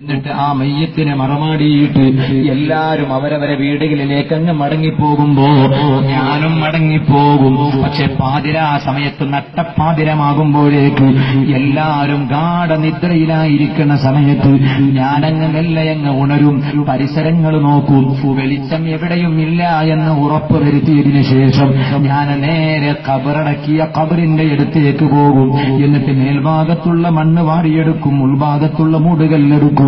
എന്നിട്ട് ആ മയ്യത്തിനെ മറമാടിയിട്ട് എല്ലാരും അവരവരെ വീടുകളിലേക്ക് അങ്ങ് മടങ്ങിപ്പോകുമ്പോ ഞാനും മടങ്ങിപ്പോകും. പക്ഷെ പാതിര ആ സമയത്ത് നട്ടപ്പാതിരമാകുമ്പോഴേക്ക് എല്ലാരും ഗാഠനിദ്രയിലായിരിക്കുന്ന സമയത്ത് ഞാനങ്ങ് മെല്ലയങ്ങ് ഉണരും. പരിസരങ്ങൾ നോക്കും. വെളിച്ചം എവിടെയും ഇല്ല എന്ന് ഉറപ്പ് വരുത്തിയതിനു ശേഷം ഞാൻ നേരെ കബറടക്കിയ കബറിന്റെ അടുത്തേക്ക് പോകും. എന്നിട്ട് മേൽഭാഗത്തുള്ള മണ്ണ് വാരിയെടുക്കും. ഉൾഭാഗത്തുള്ള മൂടുകല്ലെടുക്കും.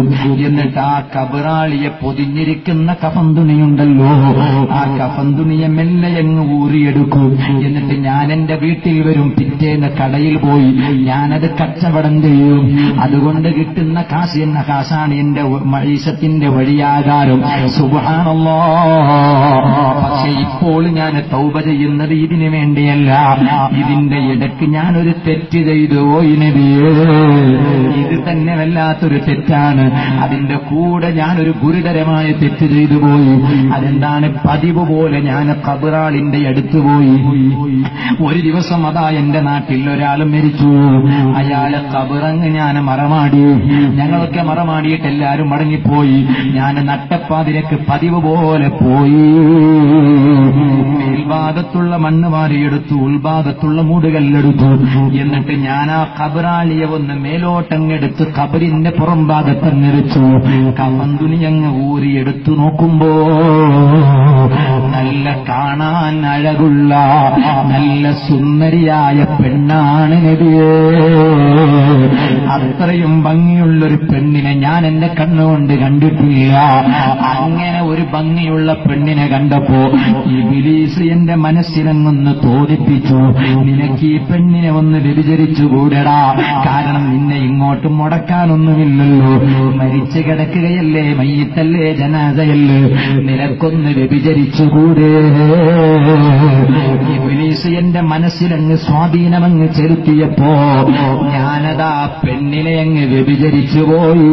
എന്നിട്ട് ആ കബറാളിയെ പൊതിഞ്ഞിരിക്കുന്ന കഫന്തുണിയുണ്ടല്ലോ. ആ കഫന്തുണിയെ മെല്ലെ അങ്ങ് ഊറിയെടുക്കും എന്നിട്ട് ഞാൻ എന്റെ വീട്ടിൽ വരും. പിറ്റേന്ന് കടയിൽ പോയി ഞാനത് കച്ചവടം ചെയ്യും. അതുകൊണ്ട് കിട്ടുന്ന കാശ് എന്ന കാശാണ് എന്റെ മഴീശത്തിന്റെ വഴിയാകാരം. സുഖാണല്ലോ പക്ഷെ ഇപ്പോൾ ഞാൻ തൗബ ചെയ്യുന്നത് ഇതിനു വേണ്ടിയല്ല. ഇതിന്റെ ഇടയ്ക്ക് ഞാനൊരു തെറ്റ് ചെയ്തു പോയി നബിയേ. ഇത് തന്നെ വല്ലാത്തൊരു തെറ്റാണ്. അതിന്റെ കൂടെ ഞാനൊരു ഗുരുതരമായ തെറ്റ് ചെയ്തു പോയി. അതെന്താണ്? പതിവ് പോലെ ഞാൻ കബറാളിന്റെ അടുത്ത് പോയി. ഒരു ദിവസം അതാ എന്റെ നാട്ടിൽ ഒരാൾ മരിച്ചു. അയാളെ കബറങ്ങ് ഞാൻ മറമാടി. ഞങ്ങളൊക്കെ മറമാടിയിട്ട് എല്ലാരും മടങ്ങിപ്പോയി. ഞാൻ നട്ടപ്പാതിരക്ക് പതിവ് പോലെ പോയി. മേൽഭാഗത്തുള്ള മണ്ണ് വാരിയെടുത്തു ഉൾഭാഗത്തുള്ള മൂടുകല്ലെടുത്തു എന്നിട്ട് ഞാൻ ആ കബറാളിയെ ഒന്ന് മേലോട്ടങ്ങെടുത്ത് കബറിന്റെ പുറം ഭാഗത്തങ്ങെടുത്തു കവന്തുണി അങ്ങ് ഊരിയെടുത്തു നോക്കുമ്പോ നല്ല കാണാൻ അഴകുള്ള നല്ല സുന്ദരിയായ പെണ്ണാണ് നബിയേ. അത്രയും ഭംഗിയുള്ളൊരു പെണ്ണിനെ ഞാൻ എന്റെ കണ്ണുകൊണ്ട് കണ്ടിട്ടില്ല. അങ്ങനെ ഒരു ഭംഗിയുള്ള പെണ്ണിനെ കണ്ടപ്പോ ഈ ബിലീസ് എന്റെ മനസ്സിലങ്ങൊന്ന് തോന്നിപ്പിച്ചു. നിനക്ക് ഈ പെണ്ണിനെ ഒന്ന് വ്യഭിചരിച്ചുകൂടടാ കാരണം നിന്നെ ഇങ്ങോട്ട് മുടക്കാനൊന്നുമില്ലല്ലോ. മരിച്ചു കിടക്കുകയല്ലേ മയ്യത്തല്ലേ ജനാതയല്ലേ നിനക്കൊന്ന് വ്യഭിചരിച്ചുകൂടെ ഇബിലീസ് എന്റെ മനസ്സിലങ്ങ് സ്വാധീനമങ്ങ് ചെലുത്തിയപ്പോ ഞാനതാ പെണ്ണിനെ അങ്ങ് വ്യഭിചരിച്ചു പോയി.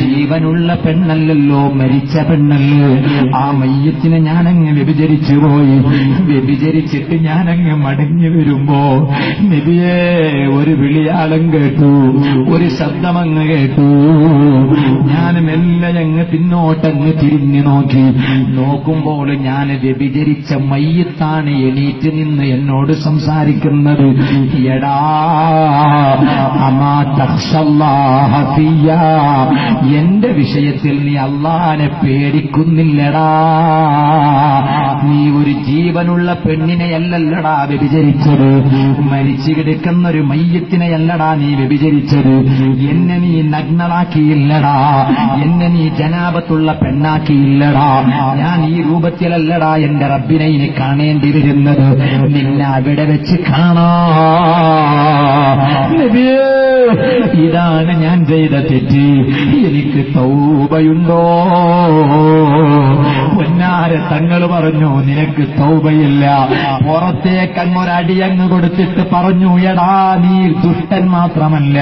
ജീവനുള്ള പെണ്ണല്ലല്ലോ മരിച്ച പെണ്ണല്ലേ. ആ മയ്യത്തിനെ ഞാനങ്ങ് വ്യഭിചരിച്ചു പോയി. വ്യഭിചരിച്ചിട്ട് ഞാനങ്ങ് മടങ്ങി വരുമ്പോ നബിയേ ഒരു വിളിയാളം കേട്ടു ഒരു ശബ്ദമങ്ങ് കേട്ടു. ഞാൻ മെല്ലെ അങ്ങ് പിന്നോട്ടങ്ങ് തിരിഞ്ഞു നോക്കി. നോക്കുമ്പോൾ ഞാൻ വ്യഭിചരിച്ച മയ്യത്താണ് എണീറ്റ് നിന്ന് എന്നോട് സംസാരിക്കുന്നത്. അമാ. എന്റെ വിഷയത്തിൽ നീ അള്ളാനെ പേടിക്കുന്നില്ലടാ. നീ ഒരു ജീവനുള്ള പെണ്ണിനെയല്ലല്ലടാ വ്യഭിചരിച്ചത്. മരിച്ചു കിടക്കുന്ന ഒരു മയ്യത്തിനെയല്ലടാ നീ വ്യഭിചരിച്ചത്. എന്നെ നീ നഗ്നളാക്കിയില്ലടാ എന്നെ നീ ജനാപത്തുള്ള പെണ്ണാക്കിയില്ലടാ. ഞാൻ ഈ രൂപത്തിലല്ലടാ എന്റെ റബ്ബിനെ ഇനി കാണേണ്ടി നിന്നെ അവിടെ വെച്ച് കാണാ. ഇതാണ് ഞാൻ ചെയ്ത തെറ്റ്. എനിക്ക് തൗബയുണ്ടോ? പൊന്നാര തങ്ങൾ പറഞ്ഞു നിനക്ക് തൗബയില്ല. പുറത്തേക്ക് അങ്ങൊരടിയങ്ങ് കൊടുത്തിട്ട് പറഞ്ഞു എടാ നീ ദുഷ്ടൻ മാത്രമല്ല.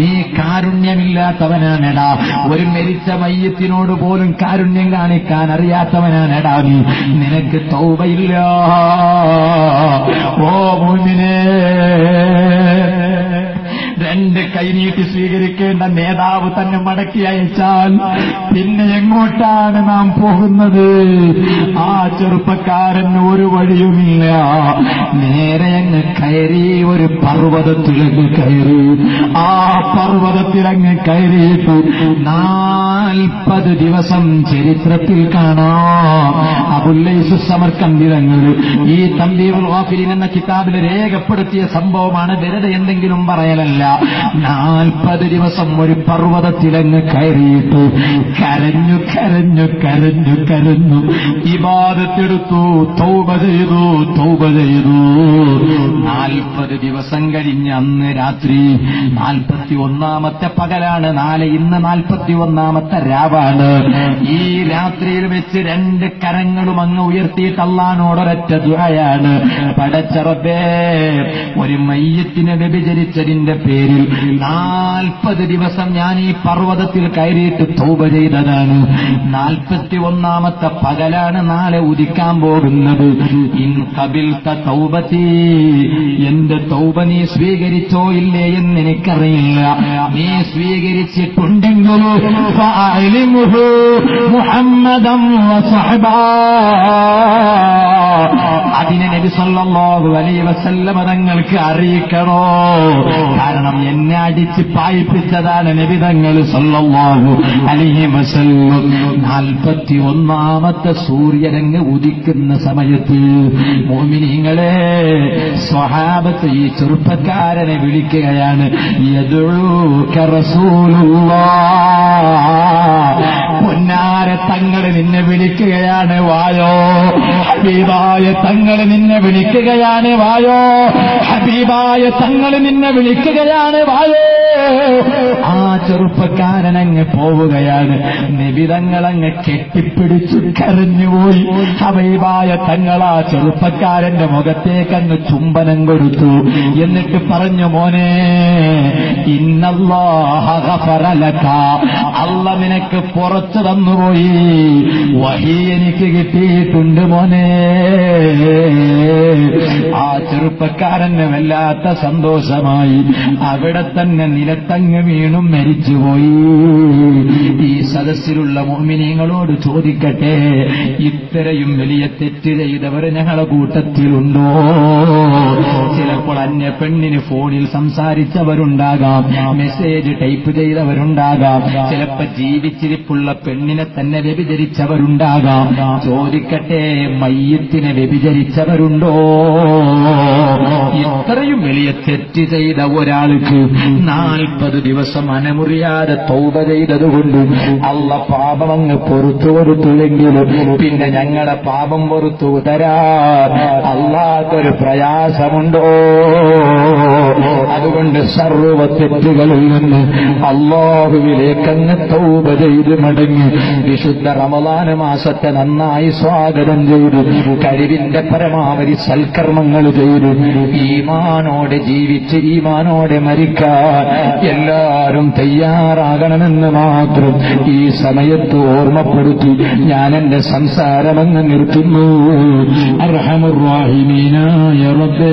നീ കാരുണ്യമില്ലാത്തവനാണെടാ. ഒരു മരിച്ച മയ്യത്തിനോട് പോലും കാരുണ്യം കാണിക്കാൻ അറിയാത്തവനാണെടാ നീ. നിനക്ക് തൗബയില്ല. ഓ മുന്നിനെ രണ്ട് കൈനീട്ടി സ്വീകരിക്കേണ്ട നേതാവ് തന്നെ മടക്കി അയച്ചാൽ പിന്നെ എങ്ങോട്ടാണ് നാം പോകുന്നത്? ആ ചെറുപ്പക്കാരൻ ഒരു വഴിയുമില്ല. നേരെ അങ്ങ് കയറി ഒരു പർവതത്തിലങ്ങ് കയറി. ആ പർവതത്തിലങ്ങ് കയറിയിട്ടു നാൽപ്പത് ദിവസം ചരിത്രത്തിൽ കാണാം. അബുല്ലൈസു സമർക്കന്തിരങ്ങൾ ഈ തമ്പീർ വാഫിലിൻ എന്ന കിതാബിൽ രേഖപ്പെടുത്തിയ സംഭവമാണ് വെറുതെ എന്തെങ്കിലും പറയലല്ല. നാൽപ്പത് ദിവസം ഒരു പർവതത്തിലങ്ങ് കയറിയിട്ട്. കരഞ്ഞു കരഞ്ഞു കരഞ്ഞു കരഞ്ഞു. ഇബാദത്തെടുത്തു തൗബ ചെയ്തു തൗബ ചെയ്തു. നാൽപ്പത് ദിവസം കഴിഞ്ഞ് അന്ന് രാത്രി നാൽപ്പത്തി ഒന്നാമത്തെ പകലാണ്. നാളെ ഇന്ന് നാൽപ്പത്തി ഒന്നാമത്തെ രാവാണ്. ഈ രാത്രിയിൽ വെച്ച് രണ്ട് കരങ്ങളും അങ്ങ് ഉയർത്തിയിട്ട് അള്ളഹാനോടൊരൊറ്റ ദുആയാണ്. പടച്ചറബേ ഒരു മയ്യത്തിനെ വ്യഭിചരിച്ചതിന്റെ പേരിൽ പേരിൽ നാൽപ്പത് ദിവസം ഞാൻ ഈ പർവതത്തിൽ കയറിയിട്ട് തൗബ ചെയ്തതാണ്. നാൽപ്പത്തി ഒന്നാമത്തെ പകലാണ് നാളെ ഉദിക്കാൻ പോകുന്നത്. ഇൻ എന്റെ തൗബ നീ സ്വീകരിച്ചോ ഇല്ലേ എന്ന് എനിക്കറിയില്ല. നീ വസഹബാ അതിനെ നബി അലൈ അലൈഹി വസല്ലമ തങ്ങൾക്ക് അറിയിക്കണോ? കാരണം എന്നെ അടിച്ച് പായിപ്പിച്ചതാണ് നബി തങ്ങൾ സല്ലല്ലാഹു അലൈഹി വസല്ലം. നാൽപ്പത്തി ഒന്നാമത്തെ സൂര്യരങ്ങ് ഉദിക്കുന്ന സമയത്ത് മോമിനിങ്ങളെ സ്വഹാബത്ത് ഈ ചെറുപ്പക്കാരനെ വിളിക്കുകയാണ് പൊന്നാര തങ്ങൾ നിന്നെ വിളിക്കുകയാണ് വായോ ഹബീബായ തങ്ങൾ നിന്നെ വിളിക്കുകയാണ് വായോ? ഹബീബായ തങ്ങൾ നിന്നെ വിളിക്കുകയാണ് വായോ? ആ ചെറുപ്പക്കാരനങ്ങ് പോവുകയാണ്. നിബിതങ്ങളങ്ങ് കെട്ടിപ്പിടിച്ചു കരഞ്ഞുപോയി ഹബീബായ തങ്ങൾ ആ ചെറുപ്പക്കാരന്റെ മുഖത്തേക്കങ്ങ് ചുംബനം കൊടുത്തു. എന്നിട്ട് പറഞ്ഞു മോനെ ഇന്നല്ലാഹ ഗഫറലക. അല്ല നിനക്ക് പുറത്തു തന്നുപോയി. വഹി എനിക്ക് കിട്ടിയിട്ടുണ്ട് മോനെ. ആ ചെറുപ്പക്കാരന് വല്ലാത്ത സന്തോഷമായി അവിടെ തന്നെ നിലത്തങ്ങ് വീണും മരിച്ചുപോയി. ഈ സദസ്സിലുള്ള മോമിനിയങ്ങളോട് ചോദിക്കട്ടെ ഇത്രയും വലിയ തെറ്റ് ചെയ്തവർ ഞങ്ങളെ കൂട്ടത്തിലുണ്ടോ? ചിലപ്പോൾ അന്യ പെണ്ണിന് ഫോണിൽ സംസാരിച്ചവരുണ്ടാകാം മെസ്സേജ് ടൈപ്പ് ചെയ്തവരുണ്ടാകാം ചിലപ്പോ ജീവിച്ചിരിപ്പുള്ള പെണ്ണിനെ തന്നെ വ്യഭിചരിച്ചവരുണ്ടാകാം. ചോദിക്കട്ടെ മയ്യത്തിനെ വ്യഭിചരിച്ചവരുണ്ടോ ഇത്രയും വലിയ തെറ്റ് ചെയ്ത ഒരാൾക്ക് നാൽപ്പത് ദിവസം അനമുറിയാതെ തൗബ ചെയ്തതുകൊണ്ട് അള്ള പാപം അങ്ങ് പൊറത്തു കൊടുത്തുവെങ്കിലും പിന്നെ ഞങ്ങളെ പാപം പൊറത്തു തരാ അള്ളാഹ്ക്കൊരു പ്രയാസമുണ്ടോ? അതുകൊണ്ട് സർവ തെറ്റുകളിൽ നിന്ന് അള്ളാഹുവിലേക്കങ്ങ് തൗബ ചെയ്ത് മടങ്ങി. വിശുദ്ധ റമദാന മാസത്തെ നന്നായി സ്വാഗതം ചെയ്ത്. കഴിവിന്റെ പരമാവധി സൽക്കർമ്മങ്ങൾ ചെയ്തു. ഈമാനോടെ ജീവിച്ച് ഈമാനോടെ മരിക്കാൻ എല്ലാവരും തയ്യാറാകണമെന്ന് മാത്രം ഈ സമയത്ത് ഓർമ്മപ്പെടുത്തി ഞാൻ എന്റെ സംസാരമെന്ന് നിർത്തുന്നു. അർഹമുറാഹിമീനായ റബ്ബേ.